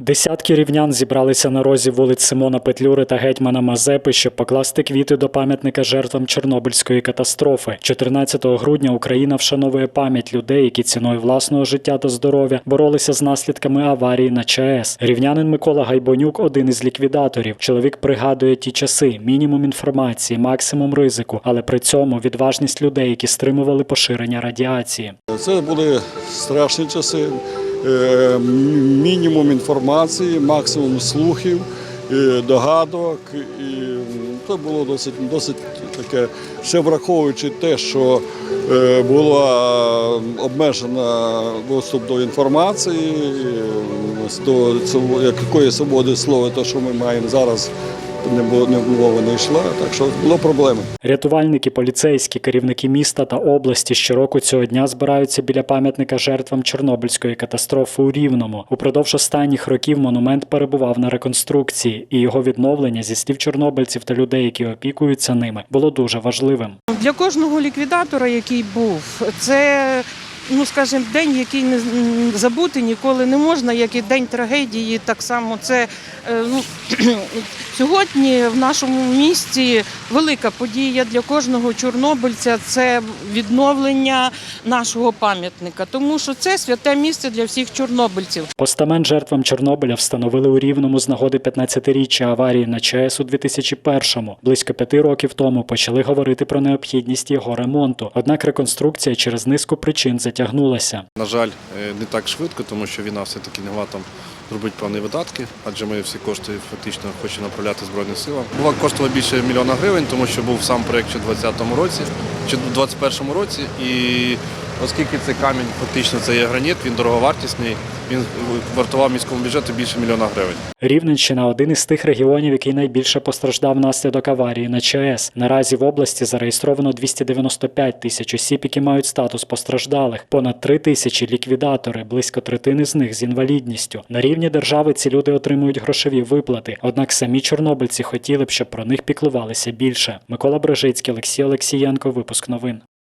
Десятки рівнян зібралися на розі вулиць Симона Петлюри та гетьмана Мазепи, щоб покласти квіти до пам'ятника жертвам Чорнобильської катастрофи. 14 грудня Україна вшановує пам'ять людей, які ціною власного життя та здоров'я боролися з наслідками аварії на ЧАЕС. Рівнянин Микола Гайбонюк один із ліквідаторів. Чоловік пригадує ті часи, мінімум інформації, максимум ризику, але при цьому відважність людей, які стримували поширення радіації. Це були страшні часи. Е, Мінімум інформації, максимум слухів, е, догадок. І це було досить, досить таке, ще враховуючи те, що е, була обмежена доступ до інформації, до якої свободи слова, те, що ми маємо зараз, не було не мова не йшла, так що було проблеми. Рятувальники, поліцейські, керівники міста та області щороку цього дня збираються біля пам'ятника жертвам Чорнобильської катастрофи у Рівному. Упродовж останніх років монумент перебував на реконструкції, і його відновлення зі слів чорнобильців та людей, які опікуються ними, було дуже важливим. Для кожного ліквідатора, який був, це. Ну, скажімо, день, який не забути ніколи не можна, як і день трагедії. Так само це е, ну, сьогодні в нашому місті велика подія для кожного чорнобильця це відновлення нашого пам'ятника, тому що це святе місце для всіх чорнобильців. Постамент жертвам Чорнобиля встановили у Рівному з нагоди 15-річчя аварії на ЧАЕС у 2001-му. Близько п'яти років тому почали говорити про необхідність його ремонту. Однак реконструкція через низку причин затягнулася. На жаль, е, не так швидко, тому що війна все-таки не могла там зробити певні видатки, адже ми всі кошти фактично хочемо направляти Збройним силам. Була коштувала більше мільйона гривень, тому що був сам проект ще у 2020 році, чи у 2021 році. І оскільки цей камінь фактично це є граніт, він дороговартісний, він вартував міському бюджету більше мільйона гривень. Рівненщина один із тих регіонів, який найбільше постраждав внаслідок аварії на ЧАЕС. Наразі в області зареєстровано 295 тисяч осіб, які мають статус постраждалих, понад 3 тисячі ліквідатори, близько третини з них з інвалідністю. На рівні держави ці люди отримують грошові виплати. Однак самі чорнобильці хотіли б, щоб про них піклувалися більше. Микола Брежицький, Олексій Олексієнко, випуск новин.